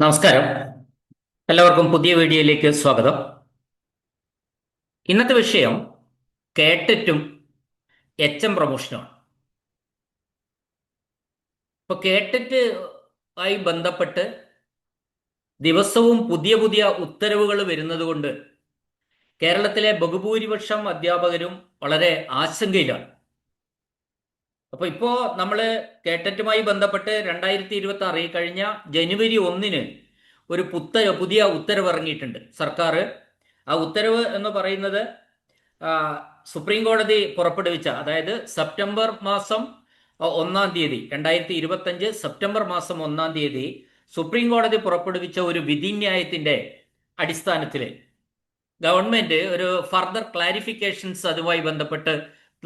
നമസ്കാരം. എല്ലാവർക്കും പുതിയ വീഡിയോയിലേക്ക് സ്വാഗതം. ഇന്നത്തെ വിഷയം കേട്ടറ്റും എച്ച് എം പ്രൊമോഷനുമാണ് ഇപ്പൊ കേട്ടറ്റ് ആയി ബന്ധപ്പെട്ട് ദിവസവും പുതിയ പുതിയ ഉത്തരവുകൾ വരുന്നത് കൊണ്ട് കേരളത്തിലെ ബഹുഭൂരിപക്ഷം അധ്യാപകരും വളരെ ആശങ്കയിലാണ്. അപ്പോൾ ഇപ്പോ നമ്മൾ കേട്ടറ്റുമായി ബന്ധപ്പെട്ട് രണ്ടായിരത്തി ഇരുപത്തി ആറ് കഴിഞ്ഞ ജനുവരി ഒന്നിന് ഒരു പുത്ത പുതിയ ഉത്തരവ് ഇറങ്ങിയിട്ടുണ്ട് സർക്കാർ ആ ഉത്തരവ് എന്ന് പറയുന്നത് സുപ്രീം കോടതി പുറപ്പെടുവിച്ച അതായത് സെപ്റ്റംബർ മാസം ഒന്നാം തീയതി രണ്ടായിരത്തി ഇരുപത്തഞ്ച് സെപ്റ്റംബർ മാസം ഒന്നാം തീയതി സുപ്രീം കോടതി പുറപ്പെടുവിച്ച ഒരു വിധിന്യായത്തിന്റെ അടിസ്ഥാനത്തിൽ ഗവൺമെന്റ് ഒരു ഫർദർ ക്ലാരിഫിക്കേഷൻസ് അതുമായി ബന്ധപ്പെട്ട്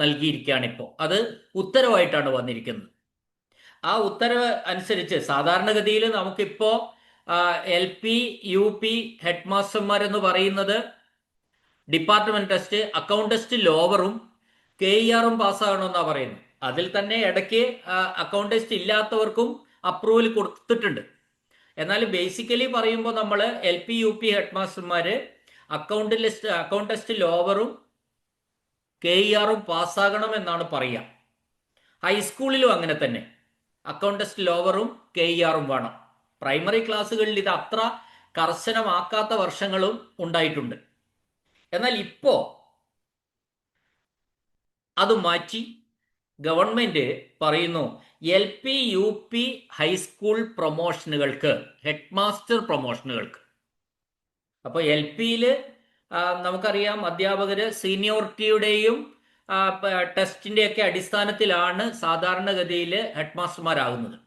നൽകിയിരിക്കുകയാണ് ഇപ്പോൾ അത് ഉത്തരവായിട്ടാണ് വന്നിരിക്കുന്നത്. ആ ഉത്തരവ് അനുസരിച്ച് സാധാരണഗതിയിൽ നമുക്കിപ്പോൾ L P U P head മാസ്റ്റർമാരെന്ന് പറയുന്നത് ഡിപ്പാർട്ട്മെന്റ് ടെസ്റ്റ് അക്കൗണ്ട് ടെസ്റ്റ് ലോവറും കെ ഇ ആറും പാസ്സാകണമെന്നാണ് പറയുന്നത്. അതിൽ തന്നെ ഇടയ്ക്ക് അക്കൗണ്ട് ടെസ്റ്റ് ഇല്ലാത്തവർക്കും അപ്രൂവൽ കൊടുത്തിട്ടുണ്ട്. എന്നാൽ ബേസിക്കലി പറയുമ്പോൾ നമ്മൾ L P U P head മാസ്റ്റർമാര് account list account test ലോവറും കെ ഇ ആറും പാസ്സാകണം എന്നാണ് പറയുക ഹൈസ്കൂളിലും അങ്ങനെ തന്നെ. അക്കൗണ്ടസ്റ്റ് ലോവറും കെ ഇ ആറും വേണം. പ്രൈമറി ക്ലാസ്സുകളിൽ ഇത് അത്ര കർശനമാക്കാത്ത വർഷങ്ങളും ഉണ്ടായിട്ടുണ്ട്. എന്നാൽ ഇപ്പോ അത് മാറ്റി ഗവൺമെന്റ് പറയുന്നു L P U P high school പ്രൊമോഷനുകൾക്ക് head master പ്രൊമോഷനുകൾക്ക് അപ്പോൾ എൽ പിയിൽ നമുക്കറിയാം അധ്യാപകർ സീനിയോറിറ്റിയുടെയും ടെസ്റ്റിന്റെയൊക്കെ അടിസ്ഥാനത്തിലാണ് സാധാരണഗതിയിൽ ഹെഡ് മാസ്റ്റർമാരാകുന്നത്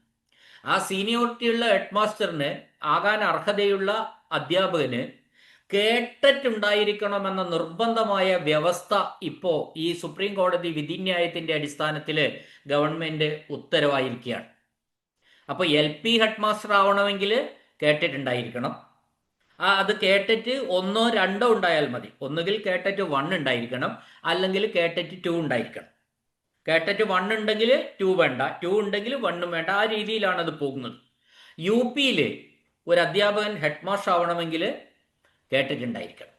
ആ സീനിയോറിറ്റിയുള്ള ഹെഡ് മാസ്റ്ററിന് ആകാൻ അർഹതയുള്ള അധ്യാപകന് കേട്ടിട്ടുണ്ടായിരിക്കണമെന്ന നിർബന്ധമായ വ്യവസ്ഥ ഇപ്പോൾ ഈ സുപ്രീം കോടതി വിധിന്യായത്തിന്റെ അടിസ്ഥാനത്തിൽ ഗവൺമെന്റ് ഉത്തരവായിരിക്കുകയാണ്. അപ്പോൾ എൽ പി ഹെഡ് മാസ്റ്റർ ആവണമെങ്കിൽ കേട്ടറ്റ് ഉണ്ടായിരിക്കണം ആ അത് കേട്ടറ്റ് ഒന്നോ രണ്ടോ ഉണ്ടായാൽ മതി. ഒന്നുകിൽ കേട്ടറ്റ് വൺ ഉണ്ടായിരിക്കണം. അല്ലെങ്കിൽ കേട്ടറ്റ് ടു ഉണ്ടായിരിക്കണം. കേട്ടറ്റ് വൺ ഉണ്ടെങ്കിൽ ടു വേണ്ട. ടു ഉണ്ടെങ്കിൽ വണ്ണും വേണ്ട. ആ രീതിയിലാണ് അത് പോകുന്നത്. യു പിയിൽ ഒരു അധ്യാപകൻ ഹെഡ് മാസ്റ്റർ ആവണമെങ്കിൽ കേട്ടറ്റ് ഉണ്ടായിരിക്കണം.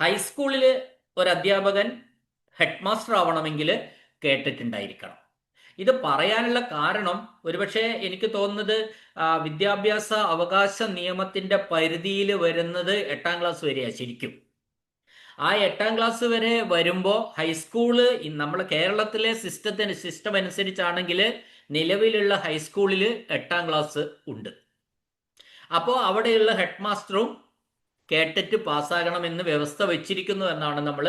ഹൈസ്കൂളിൽ ഒരു അധ്യാപകൻ ഹെഡ് മാസ്റ്റർ ആവണമെങ്കിൽ കേട്ടറ്റ് ഉണ്ടായിരിക്കണം. ഇത് പറയാനുള്ള കാരണം ഒരുപക്ഷെ എനിക്ക് തോന്നുന്നത് വിദ്യാഭ്യാസ അവകാശ നിയമത്തിന്റെ പരിധിയിൽ വരുന്നത് എട്ടാം ക്ലാസ് വരെയാണ് ശരിക്കും. ആ എട്ടാം ക്ലാസ് വരെ വരുമ്പോൾ ഹൈസ്കൂൾ നമ്മൾ കേരളത്തിലെ സിസ്റ്റത്തിന് സിസ്റ്റം അനുസരിച്ചാണെങ്കിൽ നിലവിലുള്ള ഹൈസ്കൂളിൽ എട്ടാം ക്ലാസ് ഉണ്ട്. അപ്പോൾ അവിടെയുള്ള ഹെഡ് മാസ്റ്ററും കേട്ടിട്ട് പാസ്സാകണം എന്ന് വ്യവസ്ഥ വെച്ചിരിക്കുന്നു എന്നാണ് നമ്മൾ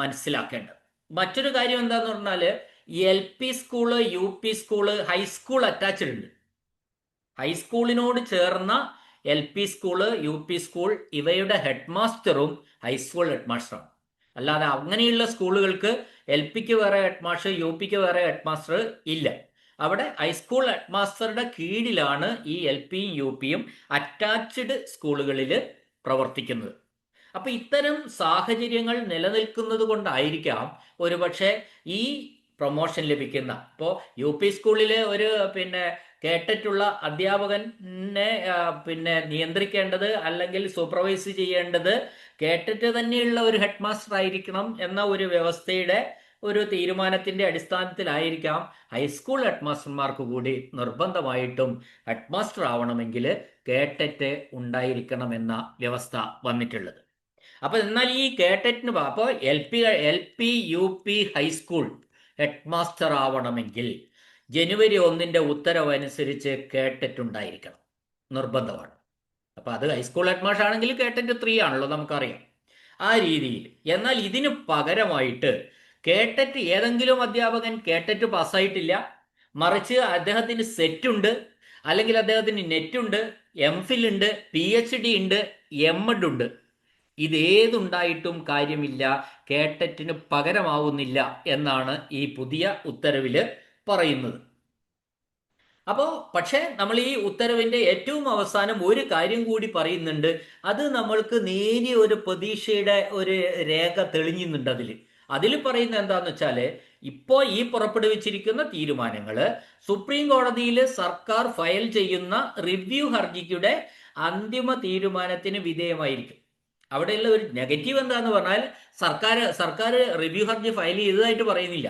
മനസ്സിലാക്കേണ്ടത്. മറ്റൊരു കാര്യം എന്താന്ന് പറഞ്ഞാൽ L P school U P school high school attached ഉണ്ട്. ഹൈസ്കൂളിനോട് ചേർന്ന L P school U P school ഇവയുടെ ഹെഡ് മാസ്റ്ററും ഹൈസ്കൂൾ ഹെഡ് മാസ്റ്ററും അല്ലാതെ അങ്ങനെയുള്ള സ്കൂളുകൾക്ക് എൽ പിക്ക് വേറെ ഹെഡ് മാസ്റ്റർ യു പിക്ക് വേറെ ഹെഡ് മാസ്റ്റർ ഇല്ല. അവിടെ ഹൈസ്കൂൾ ഹെഡ് മാസ്റ്ററുടെ കീഴിലാണ് ഈ എൽ പിയും യു പിയും അറ്റാച്ച്ഡ് സ്കൂളുകളിൽ പ്രവർത്തിക്കുന്നത്. അപ്പൊ ഇത്തരം സാഹചര്യങ്ങൾ നിലനിൽക്കുന്നത് കൊണ്ടായിരിക്കാം ഒരുപക്ഷെ ഈ പ്രൊമോഷൻ ലഭിക്കുന്ന. ഇപ്പോൾ യു പി സ്കൂളിലെ ഒരു പിന്നെ കേട്ടിട്ടുള്ള അധ്യാപകനെ പിന്നെ നിയന്ത്രിക്കേണ്ടത് അല്ലെങ്കിൽ സൂപ്പർവൈസ് ചെയ്യേണ്ടത് കേട്ടിട്ട് തന്നെയുള്ള ഒരു ഹെഡ് മാസ്റ്റർ ആയിരിക്കണം എന്ന ഒരു വ്യവസ്ഥയുടെ ഒരു തീരുമാനത്തിന്റെ അടിസ്ഥാനത്തിലായിരിക്കാം ഹൈസ്കൂൾ ഹെഡ് മാസ്റ്റർമാർക്ക് കൂടി നിർബന്ധമായിട്ടും ഹെഡ് മാസ്റ്റർ ആവണമെങ്കിൽ കേട്ടറ്റ് ഉണ്ടായിരിക്കണമെന്ന വ്യവസ്ഥ വന്നിട്ടുള്ളത്. അപ്പൊ എന്നാൽ ഈ കേട്ടറ്റിന് അപ്പോൾ L P L P U P high school headmaster ആവണമെങ്കിൽ ജനുവരി ഒന്നിന്റെ ഉത്തരവനുസരിച്ച് കേട്ടറ്റ് ഉണ്ടായിരിക്കണം നിർബന്ധമാണ്. അപ്പോൾ അത് ഹൈസ്കൂൾ ഹെഡ് ആണെങ്കിൽ കേട്ടറ്റ് ത്രീ ആണല്ലോ നമുക്കറിയാം. ആ രീതിയിൽ. എന്നാൽ ഇതിന് പകരമായിട്ട് കേട്ടറ്റ് ഏതെങ്കിലും അധ്യാപകൻ കേട്ടറ്റ് പാസ്സായിട്ടില്ല. മറിച്ച് അദ്ദേഹത്തിന് സെറ്റ് ഉണ്ട് അല്ലെങ്കിൽ അദ്ദേഹത്തിന് നെറ്റ് ഉണ്ട് എം ഫിൽ ഉണ്ട് പി എച്ച് ഡി ഉണ്ട് എം എഡ് ഉണ്ട്. ഇതേതുണ്ടായിട്ടും കാര്യമില്ല കേട്ടറ്റിന് പകരമാവുന്നില്ല എന്നാണ് ഈ പുതിയ ഉത്തരവിൽ പറയുന്നത്. അപ്പോൾ പക്ഷേ നമ്മൾ ഈ ഉത്തരവിന്റെ ഏറ്റവും അവസാനം ഒരു കാര്യം കൂടി പറയുന്നുണ്ട്. അത് നമ്മൾക്ക് നേരിയ ഒരു പ്രതീക്ഷയുടെ ഒരു രേഖ തെളിഞ്ഞുന്നുണ്ട് അതിൽ അതിൽ പറയുന്നത് എന്താന്ന് വെച്ചാൽ ഇപ്പോൾ ഈ പുറപ്പെടുവിച്ചിരിക്കുന്ന തീരുമാനങ്ങൾ സുപ്രീം കോടതിയിൽ സർക്കാർ ഫയൽ ചെയ്യുന്ന റിവ്യൂ ഹർജിയുടെ അന്തിമ തീരുമാനത്തിന് വിധേയമായിരിക്കും. അവിടെയുള്ള ഒരു നെഗറ്റീവ് എന്താന്ന് പറഞ്ഞാൽ സർക്കാർ സർക്കാർ റിവ്യൂ ഹർജി ഫയൽ ചെയ്തതായിട്ട് പറയുന്നില്ല.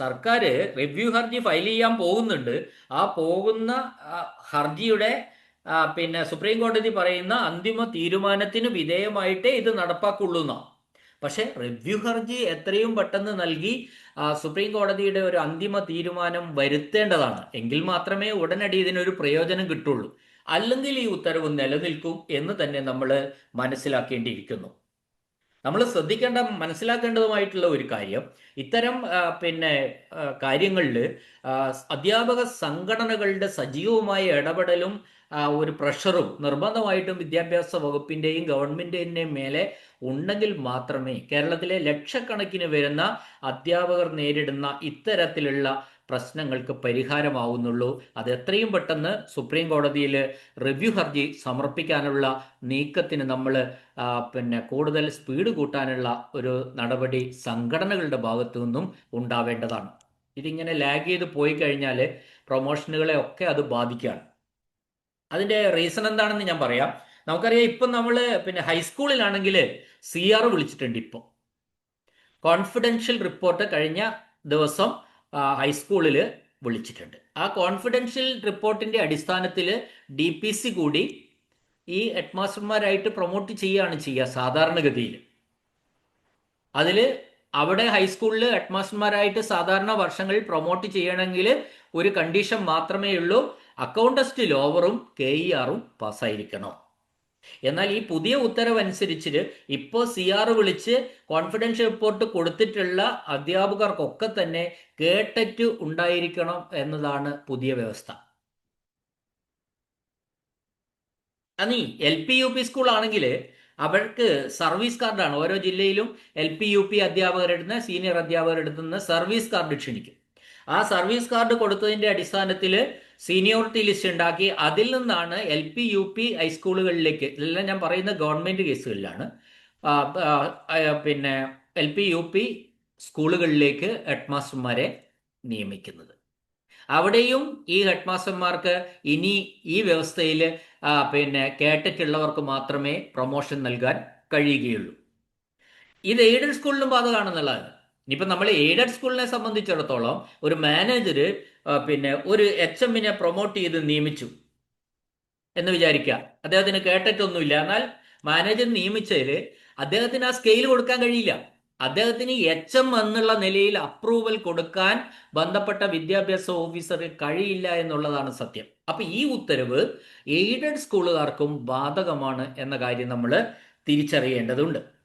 സർക്കാർ റിവ്യൂ ഹർജി ഫയൽ ചെയ്യാൻ പോകുന്നുണ്ട്. ആ പോകുന്ന ഹർജിയുടെ പിന്നെ സുപ്രീം കോടതി പറയുന്ന അന്തിമ തീരുമാനത്തിന് വിധേയമായിട്ടേ ഇത് നടപ്പാക്കുള്ളൂ എന്നാ പക്ഷെ റിവ്യൂ ഹർജി എത്രയും പെട്ടെന്ന് നൽകി സുപ്രീം കോടതിയുടെ ഒരു അന്തിമ തീരുമാനം വരുത്തേണ്ടതാണ്. എങ്കിൽ മാത്രമേ ഉടനടി ഇതിനൊരു പ്രയോജനം കിട്ടുള്ളൂ. അല്ലെങ്കിൽ ഈ ഉത്തരവ് നിലനിൽക്കും എന്ന് തന്നെ നമ്മൾ മനസ്സിലാക്കേണ്ടിയിരിക്കുന്നു. നമ്മൾ ശ്രദ്ധിക്കേണ്ട മനസ്സിലാക്കേണ്ടതുമായിട്ടുള്ള ഒരു കാര്യം ഇത്തരം പിന്നെ കാര്യങ്ങളിൽ അധ്യാപക സംഘടനകളുടെ സജീവമായ ഇടപെടലും ഒരു പ്രഷറും നിർബന്ധമായിട്ടും വിദ്യാഭ്യാസ വകുപ്പിന്റെയും ഗവൺമെന്റിന്റെയും മേലെ ഉണ്ടെങ്കിൽ മാത്രമേ കേരളത്തിലെ ലക്ഷക്കണക്കിന് വരുന്ന അധ്യാപകർ നേരിടുന്ന ഇത്തരത്തിലുള്ള പ്രശ്നങ്ങൾക്ക് പരിഹാരമാവുന്നുള്ളൂ. അത് എത്രയും പെട്ടെന്ന് സുപ്രീം കോടതിയിൽ റിവ്യൂ ഹർജി സമർപ്പിക്കാനുള്ള നീക്കത്തിന് നമ്മൾ പിന്നെ കൂടുതൽ സ്പീഡ് കൂട്ടാനുള്ള ഒരു നടപടി സംഘടനകളുടെ ഭാഗത്തു നിന്നും ഉണ്ടാവേണ്ടതാണ്. ഇതിങ്ങനെ ലാഗ് ചെയ്ത് പോയി കഴിഞ്ഞാൽ പ്രൊമോഷനുകളെ ഒക്കെ അത് ബാധിക്കുകയാണ്. അതിന്റെ റീസൺ എന്താണെന്ന് ഞാൻ പറയാം. നമുക്കറിയാം ഇപ്പം നമ്മൾ പിന്നെ ഹൈസ്കൂളിലാണെങ്കിൽ സി ആർ വിളിച്ചിട്ടുണ്ട് ഇപ്പം. കോൺഫിഡൻഷ്യൽ റിപ്പോർട്ട് കഴിഞ്ഞ ദിവസം ഹൈസ്കൂളിൽ വിളിച്ചിട്ടുണ്ട്. ആ കോൺഫിഡൻഷ്യൽ റിപ്പോർട്ടിന്റെ അടിസ്ഥാനത്തിൽ ഡി പി സി കൂടി ഈ ഹെഡ്മാസ്റ്റർമാരായിട്ട് പ്രൊമോട്ട് ചെയ്യുകയാണ് ചെയ്യുക സാധാരണഗതിയിൽ. അതിൽ അവിടെ ഹൈസ്കൂളിൽ ഹെഡ്മാസ്റ്റർമാരായിട്ട് സാധാരണ വർഷങ്ങളിൽ പ്രൊമോട്ട് ചെയ്യണമെങ്കിൽ ഒരു കണ്ടീഷൻ മാത്രമേ ഉള്ളൂ. അക്കൗണ്ടസ്റ്റ് ലോവറും കെ ഇ ആറും പാസ്സായിരിക്കണം എന്നാൽ ഈ പുതിയ ഉത്തരവ് അനുസരിച്ച് ഇപ്പോൾ സി ആർ വിളിച്ച് കോൺഫിഡൻഷ്യൽ റിപ്പോർട്ട് കൊടുത്തിട്ടുള്ള അധ്യാപകർക്കൊക്കെ തന്നെ കേട്ടറ്റ് ഉണ്ടായിരിക്കണം എന്നതാണ് പുതിയ വ്യവസ്ഥ. അനി L P U P school ആണെങ്കിൽ അവർക്ക് സർവീസ് കാർഡാണ് ഓരോ ജില്ലയിലും എൽ പി യു പി അധ്യാപകരെടുത്ത് സീനിയർ അധ്യാപകരെടുത്ത് സർവീസ് കാർഡ് ക്ഷണിക്കും. ആ സർവീസ് കാർഡ് കൊടുത്തതിന്റെ അടിസ്ഥാനത്തിൽ സീനിയോറിറ്റി ലിസ്റ്റ് ഉണ്ടാക്കി. അതിൽ നിന്നാണ് എൽ പി യു പി ഹൈസ്കൂളുകളിലേക്ക് ഇതെല്ലാം ഞാൻ പറയുന്ന ഗവൺമെന്റ് കേസുകളിലാണ്. പിന്നെ എൽ പി യു പി സ്കൂളുകളിലേക്ക് ഹെഡ്മാസ്റ്റർമാരെ നിയമിക്കുന്നത്. അവിടെയും ഈ ഹെഡ്മാസ്റ്റർമാർക്ക് ഇനി ഈ വ്യവസ്ഥയിൽ പിന്നെ കേട്ടിട്ടുള്ളവർക്ക് മാത്രമേ പ്രൊമോഷൻ നൽകാൻ കഴിയുകയുള്ളൂ. ഇത് എയ്ഡഡ് സ്കൂളിലും ബാധകമാണെന്നുള്ളതാണ് ഇനിയിപ്പോൾ നമ്മൾ എയ്ഡഡ് സ്കൂളിനെ സംബന്ധിച്ചിടത്തോളം ഒരു മാനേജർ പിന്നെ ഒരു എച്ച് എമ്മിനെ പ്രൊമോട്ട് ചെയ്ത് നിയമിച്ചു എന്ന് വിചാരിക്കുക. അദ്ദേഹത്തിന് കേട്ടിട്ടൊന്നുമില്ല. എന്നാൽ മാനേജർ നിയമിച്ചതിൽ അദ്ദേഹത്തിന് ആ സ്കെയിൽ കൊടുക്കാൻ കഴിയില്ല. അദ്ദേഹത്തിന് എച്ച് എം എന്നുള്ള നിലയിൽ അപ്രൂവൽ കൊടുക്കാൻ ബന്ധപ്പെട്ട വിദ്യാഭ്യാസ ഓഫീസർ കഴിയില്ല എന്നുള്ളതാണ് സത്യം. അപ്പൊ ഈ ഉത്തരവ് എയ്ഡഡ് സ്കൂളുകാർക്കും ബാധകമാണ് എന്ന കാര്യം നമ്മൾ തിരിച്ചറിയേണ്ടതുണ്ട്.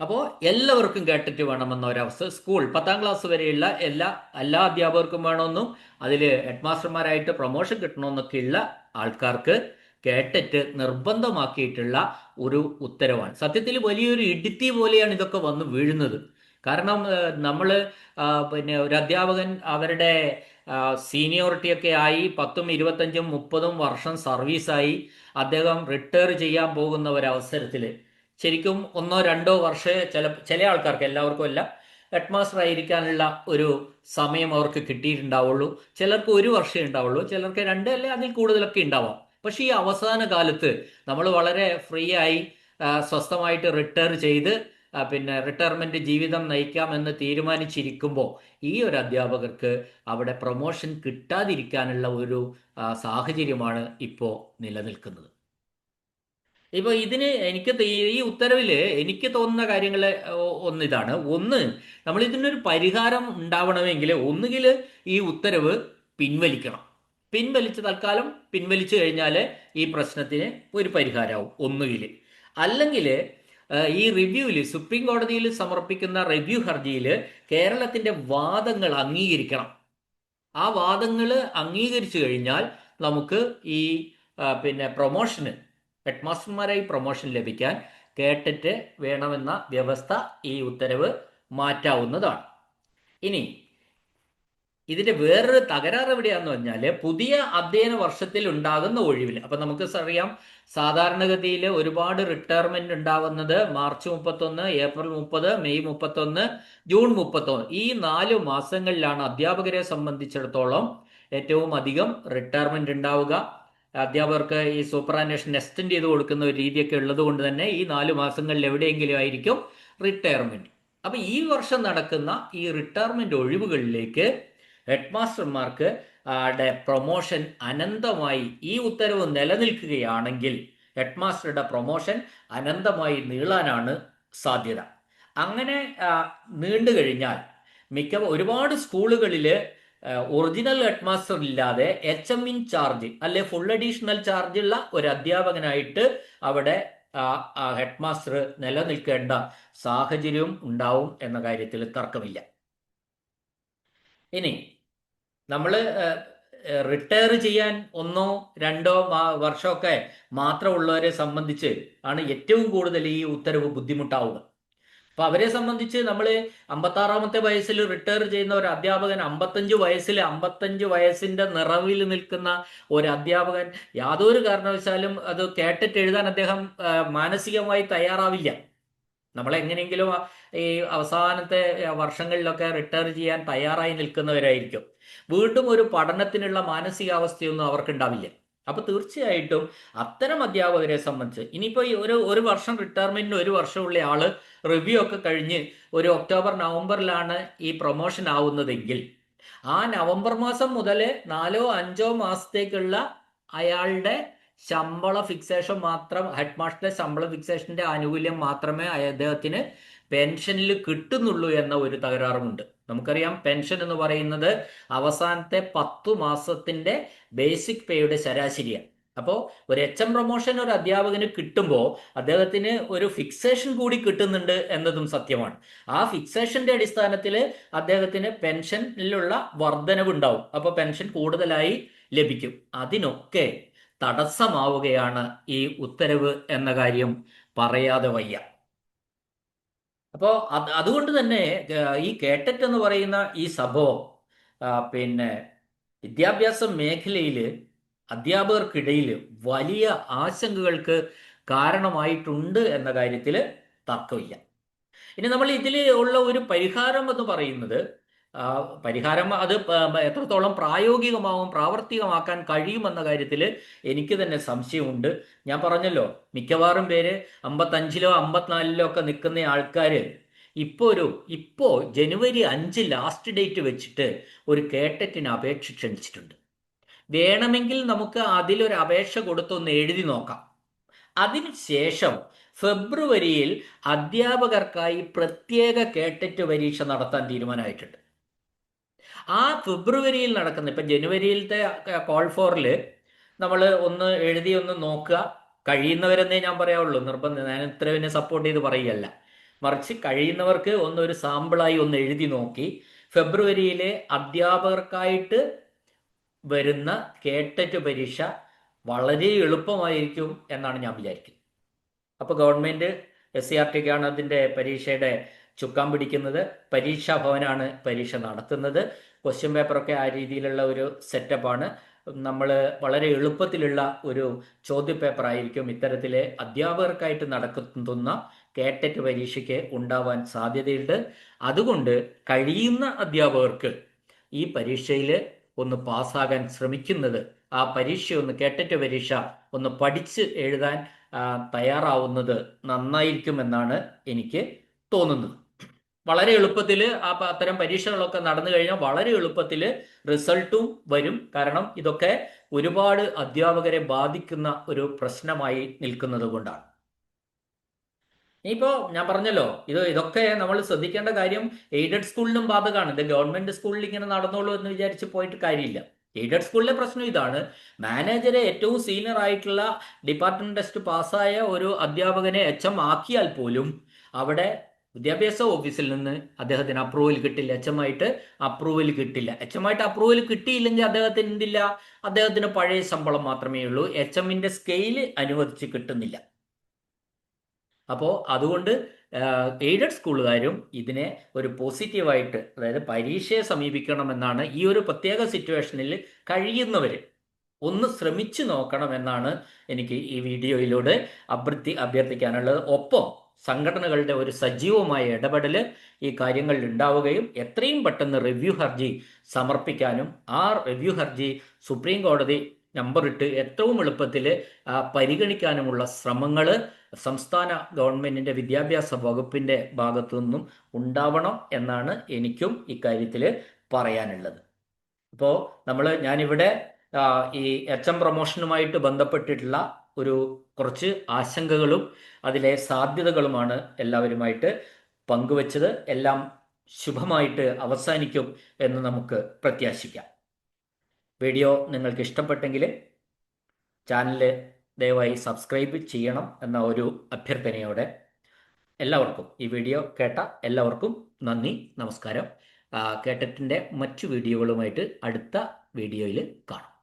അപ്പോൾ എല്ലാവർക്കും കേട്ടിട്ട് വേണമെന്ന ഒരവസ്ഥ. സ്കൂൾ പത്താം ക്ലാസ് വരെയുള്ള എല്ലാ എല്ലാ അധ്യാപകർക്കും വേണമെന്നും അതിൽ ഹെഡ്മാസ്റ്റർമാരായിട്ട് പ്രൊമോഷൻ കിട്ടണമെന്നൊക്കെയുള്ള ആൾക്കാർക്ക് കേട്ടിട്ട് നിർബന്ധമാക്കിയിട്ടുള്ള ഒരു ഉത്തരവാണ്. സത്യത്തിൽ വലിയൊരു ഇടുത്തി പോലെയാണ് ഇതൊക്കെ വന്ന് വീഴുന്നത്. കാരണം നമ്മൾ പിന്നെ ഒരു അധ്യാപകൻ അവരുടെ സീനിയോറിറ്റി ഒക്കെ ആയി പത്തും ഇരുപത്തഞ്ചും മുപ്പതും വർഷം സർവീസായി അദ്ദേഹം റിട്ടയർ ചെയ്യാൻ പോകുന്ന ഒരവസരത്തിൽ ശരിക്കും ഒന്നോ രണ്ടോ വർഷേ ചില ചില ആൾക്കാർക്ക് എല്ലാവർക്കും അല്ല ഹെഡ് മാസ്റ്റർ ആയിരിക്കാനുള്ള ഒരു സമയം അവർക്ക് കിട്ടിയിട്ടുണ്ടാവുള്ളൂ. ചിലർക്ക് ഒരു വർഷമേ ഉണ്ടാവുള്ളൂ ചിലർക്ക് രണ്ട് അല്ലെ അതിൽ കൂടുതലൊക്കെ ഉണ്ടാവാം. പക്ഷേ ഈ അവസാന കാലത്ത് നമ്മൾ വളരെ ഫ്രീ ആയി സ്വസ്ഥമായിട്ട് റിട്ടയർ ചെയ്ത് പിന്നെ റിട്ടയർമെന്റ് ജീവിതം നയിക്കാം എന്ന് തീരുമാനിച്ചിരിക്കുമ്പോൾ ഈ ഒരു അധ്യാപകർക്ക് അവിടെ പ്രൊമോഷൻ കിട്ടാതിരിക്കാനുള്ള ഒരു സാഹചര്യമാണ് ഇപ്പോൾ നിലനിൽക്കുന്നത്. ഇപ്പൊ ഇതിന് എനിക്ക് ഈ ഉത്തരവിൽ എനിക്ക് തോന്നുന്ന കാര്യങ്ങൾ ഒന്ന് ഇതാണ് ഒന്ന് നമ്മൾ ഇതിനൊരു പരിഹാരം ഉണ്ടാവണമെങ്കിൽ ഒന്നുകിൽ ഈ ഉത്തരവ് പിൻവലിക്കണം. പിൻവലിച്ച് തൽക്കാലം പിൻവലിച്ചു കഴിഞ്ഞാൽ ഈ പ്രശ്നത്തിന് ഒരു പരിഹാരമാവും ഒന്നുകിൽ. അല്ലെങ്കിൽ ഈ റിവ്യൂവിൽ സുപ്രീം കോടതിയിൽ സമർപ്പിക്കുന്ന റിവ്യൂ ഹർജിയിൽ കേരളത്തിന്റെ വാദങ്ങൾ അംഗീകരിക്കണം. ആ വാദങ്ങൾ അംഗീകരിച്ചു കഴിഞ്ഞാൽ നമുക്ക് ഈ പിന്നെ പ്രൊമോഷന് ഹെഡ്മാസ്റ്റർമാരായി പ്രൊമോഷൻ ലഭിക്കാൻ കേട്ടിട്ട് വേണമെന്ന വ്യവസ്ഥ ഈ ഉത്തരവ് മാറ്റാവുന്നതാണ്. ഇനി ഇതിന്റെ വേറൊരു തകരാറ് എവിടെയാന്ന് പറഞ്ഞാൽ പുതിയ അധ്യയന വർഷത്തിൽ ഉണ്ടാകുന്ന ഒഴിവിൽ അപ്പൊ നമുക്ക് അറിയാം സാധാരണഗതിയിൽ ഒരുപാട് റിട്ടയർമെന്റ് ഉണ്ടാവുന്നത് മാർച്ച് മുപ്പത്തൊന്ന് ഏപ്രിൽ മുപ്പത് മെയ് മുപ്പത്തൊന്ന് ജൂൺ മുപ്പത്തൊന്ന്. ഈ നാല് മാസങ്ങളിലാണ് അധ്യാപകരെ സംബന്ധിച്ചിടത്തോളം ഏറ്റവും അധികം റിട്ടയർമെന്റ് ഉണ്ടാവുക. അധ്യാപകർക്ക് ഈ സൂപ്പറാനേഷൻ എക്സ്റ്റെൻഡ് ചെയ്ത് കൊടുക്കുന്ന ഒരു രീതിയൊക്കെ ഉള്ളത് കൊണ്ട് തന്നെ ഈ നാല് മാസങ്ങളിൽ എവിടെയെങ്കിലും ആയിരിക്കും റിട്ടയർമെന്റ് അപ്പൊ ഈ വർഷം നടക്കുന്ന ഈ റിട്ടയർമെന്റ് ഒഴിവുകളിലേക്ക് ഹെഡ് മാസ്റ്റർമാർക്ക് പ്രൊമോഷൻ അനന്തമായി ഈ ഉത്തരവ് നിലനിൽക്കുകയാണെങ്കിൽ ഹെഡ് മാസ്റ്ററുടെ പ്രൊമോഷൻ അനന്തമായി നീളാനാണ് സാധ്യത. അങ്ങനെ നീണ്ടു കഴിഞ്ഞാൽ മിക്ക ഒരുപാട് സ്കൂളുകളിൽ ഒറിജിനൽ ഹെഡ് മാസ്റ്റർ ഇല്ലാതെ എച്ച് എം ഇൻ ചാർജ് അല്ലെ ഫുൾ അഡീഷണൽ ചാർജ് ഉള്ള ഒരു അധ്യാപകനായിട്ട് അവിടെ ഹെഡ് മാസ്റ്റർ നിലനിൽക്കേണ്ട സാഹചര്യവും ഉണ്ടാവും എന്ന കാര്യത്തിൽ തർക്കമില്ല. ഇനി നമ്മൾ റിട്ടയർ ചെയ്യാൻ ഒന്നോ രണ്ടോ വർഷമൊക്കെ മാത്രമുള്ളവരെ സംബന്ധിച്ച് ആണ് ഏറ്റവും കൂടുതൽ ഈ ഉത്തരവ് ബുദ്ധിമുട്ടാവുക. അപ്പൊ അവരെ സംബന്ധിച്ച് നമ്മൾ അമ്പത്താറാമത്തെ വയസ്സിൽ റിട്ടയർ ചെയ്യുന്ന ഒരു അധ്യാപകൻ അമ്പത്തഞ്ച് വയസ്സിൽ അമ്പത്തഞ്ച് വയസ്സിന്റെ നിറവിൽ നിൽക്കുന്ന ഒരു അധ്യാപകൻ യാതൊരു കാരണവശാലും അത് കേട്ടിട്ട് എഴുതാൻ അദ്ദേഹം മാനസികമായി തയ്യാറാവില്ല. നമ്മൾ എങ്ങനെയെങ്കിലും ഈ അവസാനത്തെ വർഷങ്ങളിലൊക്കെ റിട്ടയർ ചെയ്യാൻ തയ്യാറായി നിൽക്കുന്നവരായിരിക്കും. വീണ്ടും ഒരു പഠനത്തിനുള്ള മാനസികാവസ്ഥയൊന്നും അവർക്കുണ്ടാവില്ല. അപ്പൊ തീർച്ചയായിട്ടും അത്തരം അധ്യാപകരെ സംബന്ധിച്ച് ഇനിയിപ്പോ ഈ ഒരു ഒരു വർഷം റിട്ടയർമെന്റിന് ഒരു വർഷമുള്ള ആൾ റിവ്യൂ ഒക്കെ കഴിഞ്ഞ് ഒരു ഒക്ടോബർ നവംബറിലാണ് ഈ പ്രൊമോഷൻ ആവുന്നതെങ്കിൽ ആ നവംബർ മാസം മുതൽ നാലോ അഞ്ചോ മാസത്തേക്കുള്ള അയാളുടെ ശമ്പള ഫിക്സേഷൻ മാത്രം ഹെഡ് മാസ്റ്ററുടെ ശമ്പള ഫിക്സേഷന്റെ ആനുകൂല്യം മാത്രമേ അദ്ദേഹത്തിന് പെൻഷനിൽ കിട്ടുന്നുള്ളൂ എന്ന ഒരു തകരാറുമുണ്ട്. നമുക്കറിയാം പെൻഷൻ എന്ന് പറയുന്നത് അവസാനത്തെ പത്തു മാസത്തിന്റെ ബേസിക് പേയുടെ ശരാശരിയാണ്. അപ്പോൾ ഒരു എച്ച് എം പ്രൊമോഷൻ ഒരു അധ്യാപകന് കിട്ടുമ്പോൾ അദ്ദേഹത്തിന് ഒരു ഫിക്സേഷൻ കൂടി കിട്ടുന്നുണ്ട് എന്നതും സത്യമാണ്. ആ ഫിക്സേഷന്റെ അടിസ്ഥാനത്തിൽ അദ്ദേഹത്തിന് പെൻഷനിലുള്ള വർധനവുണ്ടാവും. അപ്പോൾ പെൻഷൻ കൂടുതലായി ലഭിക്കും. അതിനൊക്കെ തടസ്സമാവുകയാണ് ഈ ഉത്തരവ് എന്ന കാര്യം പറയാതെ വയ്യ. അപ്പോൾ അത് അതുകൊണ്ട് തന്നെ ഈ കേട്ടറ്റ് എന്ന് പറയുന്ന ഈ സംഭവം പിന്നെ വിദ്യാഭ്യാസ മേഖലയിൽ അധ്യാപകർക്കിടയിൽ വലിയ ആശങ്കകൾക്ക് കാരണമായിട്ടുണ്ട് എന്ന കാര്യത്തിൽ തർക്കമില്ല. ഇനി നമ്മൾ ഇതിൽ ഉള്ള ഒരു പരിഹാരം എന്ന് പറയുന്നത് പരിഹാരം അത് എത്രത്തോളം പ്രായോഗികമാവും പ്രാവർത്തികമാക്കാൻ കഴിയുമെന്ന കാര്യത്തിൽ എനിക്ക് തന്നെ സംശയമുണ്ട്. ഞാൻ പറഞ്ഞല്ലോ മിക്കവാറും പേര് അമ്പത്തഞ്ചിലോ അമ്പത്തിനാലിലോ ഒക്കെ നിൽക്കുന്ന ആൾക്കാർ ഇപ്പോൾ ഒരു ഇപ്പോൾ ജനുവരി അഞ്ച് ലാസ്റ്റ് ഡേറ്റ് വെച്ചിട്ട് ഒരു കേട്ടറ്റിന് അപേക്ഷ ക്ഷണിച്ചിട്ടുണ്ട്. വേണമെങ്കിൽ നമുക്ക് അതിലൊരു അപേക്ഷ കൊടുത്തൊന്ന് എഴുതി നോക്കാം. അതിനുശേഷം ഫെബ്രുവരിയിൽ അധ്യാപകർക്കായി പ്രത്യേക കേട്ടറ്റ് പരീക്ഷ നടത്താൻ തീരുമാനമായിട്ടുണ്ട്. ആ ഫെബ്രുവരിയിൽ നടക്കുന്ന ഇപ്പം ജനുവരിയിലത്തെ കോൾ ഫോറിൽ നമ്മൾ ഒന്ന് എഴുതി ഒന്ന് നോക്കുക. കഴിയുന്നവരെന്നേ ഞാൻ പറയാവുള്ളൂ. നിർബന്ധം ഞാൻ ഇത്ര പിന്നെ സപ്പോർട്ട് ചെയ്ത് പറയുകയല്ല. മറിച്ച് കഴിയുന്നവർക്ക് ഒന്നൊരു സാമ്പിളായി ഒന്ന് എഴുതി നോക്കി. ഫെബ്രുവരിയിലെ അധ്യാപകർക്കായിട്ട് വരുന്ന കേട്ടറ്റ് പരീക്ഷ വളരെ എളുപ്പമായിരിക്കും എന്നാണ് ഞാൻ വിചാരിക്കുന്നത്. അപ്പോൾ ഗവൺമെന്റ് എസ് സി ആർ ടിക്കാണ് അതിന്റെ പരീക്ഷയുടെ ചുക്കാൻ പിടിക്കുന്നത് പരീക്ഷാ ഭവനാണ് പരീക്ഷ നടത്തുന്നത്. ക്വസ്റ്റ്യൻ പേപ്പറൊക്കെ ആ രീതിയിലുള്ള ഒരു സെറ്റപ്പാണ് നമ്മൾ വളരെ എളുപ്പത്തിലുള്ള ഒരു ചോദ്യപേപ്പർ ആയിരിക്കും ഇത്തരത്തിലെ അധ്യാപകർക്കായിട്ട് നടക്കുന്ന കേട്ടറ്റ് പരീക്ഷയ്ക്ക് ഉണ്ടാവാൻ സാധ്യതയുണ്ട്. അതുകൊണ്ട് കഴിയുന്ന അധ്യാപകർക്ക് ഈ പരീക്ഷയിൽ ഒന്ന് പാസ്സാകാൻ ശ്രമിക്കുന്നത് ആ പരീക്ഷ ഒന്ന് കേട്ടറ്റ് പരീക്ഷ ഒന്ന് പഠിച്ച് എഴുതാൻ തയ്യാറാവുന്നത് നന്നായിരിക്കുമെന്നാണ് എനിക്ക് തോന്നുന്നത്. വളരെ എളുപ്പത്തിൽ ആ അത്തരം പരീക്ഷകളൊക്കെ നടന്നു കഴിഞ്ഞാൽ വളരെ എളുപ്പത്തിൽ റിസൾട്ടും വരും. കാരണം ഇതൊക്കെ ഒരുപാട് അധ്യാപകരെ ബാധിക്കുന്ന ഒരു പ്രശ്നമായി നിൽക്കുന്നത് കൊണ്ടാണ്. ഇനിയിപ്പോ ഞാൻ പറഞ്ഞല്ലോ ഇത് ഇതൊക്കെ നമ്മൾ ശ്രദ്ധിക്കേണ്ട കാര്യം എയ്ഡഡ് സ്കൂളിനും ബാധകമാണ്. ഇത് ഗവൺമെന്റ് സ്കൂളിൽ ഇങ്ങനെ നടന്നോളൂ എന്ന് വിചാരിച്ച് പോയിട്ട് കാര്യമില്ല. എയ്ഡഡ് സ്കൂളിലെ പ്രശ്നം ഇതാണ്. മാനേജരെ ഏറ്റവും സീനിയർ ആയിട്ടുള്ള ഡിപ്പാർട്ട്മെന്റ് ടെസ്റ്റ് പാസ്സായ ഒരു അധ്യാപകനെ എച്ച് എം ആക്കിയാൽ പോലും അവിടെ വിദ്യാഭ്യാസ ഓഫീസിൽ നിന്ന് അദ്ദേഹത്തിന് അപ്രൂവൽ കിട്ടില്ല. എച്ച് എം ആയിട്ട് അപ്രൂവൽ കിട്ടില്ല. എച്ച് എം ആയിട്ട് അപ്രൂവൽ കിട്ടിയില്ലെങ്കിൽ അദ്ദേഹത്തിന് എന്തില്ല? അദ്ദേഹത്തിന് പഴയ ശമ്പളം മാത്രമേ ഉള്ളൂ. എച്ച് എമ്മിന്റെ സ്കെയിൽ അനുവദിച്ച് കിട്ടുന്നില്ല. അപ്പോൾ അതുകൊണ്ട് എയ്ഡഡ് സ്കൂളുകാരും ഇതിനെ ഒരു പോസിറ്റീവായിട്ട് അതായത് പരീക്ഷയെ സമീപിക്കണമെന്നാണ് ഈ ഒരു പ്രത്യേക സിറ്റുവേഷനിൽ കഴിയുന്നവർ ഒന്ന് ശ്രമിച്ചു നോക്കണമെന്നാണ് എനിക്ക് ഈ വീഡിയോയിലൂടെ അഭ്യർത്ഥി അഭ്യർത്ഥിക്കാനുള്ളത്. ഒപ്പം സംഘടനകളുടെ ഒരു സജീവമായ ഇടപെടൽ ഈ കാര്യങ്ങളിൽ ഉണ്ടാവുകയും എത്രയും പെട്ടെന്ന് റിവ്യൂ ഹർജി സമർപ്പിക്കാനും ആ റിവ്യൂ ഹർജി സുപ്രീം കോടതി നമ്പറിട്ട് ഏറ്റവും എളുപ്പത്തിൽ പരിഗണിക്കാനുമുള്ള ശ്രമങ്ങൾ സംസ്ഥാന ഗവൺമെന്റിന്റെ വിദ്യാഭ്യാസ വകുപ്പിന്റെ ഭാഗത്തു നിന്നും ഉണ്ടാവണം എന്നാണ് എനിക്കും ഇക്കാര്യത്തിൽ പറയാനുള്ളത്. ഇപ്പോൾ നമ്മൾ ഞാനിവിടെ ഈ എച്ച് എം പ്രൊമോഷനുമായിട്ട് ബന്ധപ്പെട്ടിട്ടുള്ള ഒരു കുറച്ച് ആശങ്കകളും അതിലെ സാധ്യതകളുമാണ് എല്ലാവരുമായിട്ട് പങ്കുവച്ചത്. എല്ലാം ശുഭമായിട്ട് അവസാനിക്കും എന്ന് നമുക്ക് പ്രത്യാശിക്കാം. വീഡിയോ നിങ്ങൾക്ക് ഇഷ്ടപ്പെട്ടെങ്കിൽ ചാനൽ ദയവായി സബ്സ്ക്രൈബ് ചെയ്യണം എന്ന ഒരു അഭ്യർത്ഥനയോടെ എല്ലാവർക്കും ഈ വീഡിയോ കേട്ട എല്ലാവർക്കും നന്ദി നമസ്കാരം. കേട്ടത്തിന്റെ മറ്റു വീഡിയോകളുമായിട്ട് അടുത്ത വീഡിയോയിൽ കാണാം.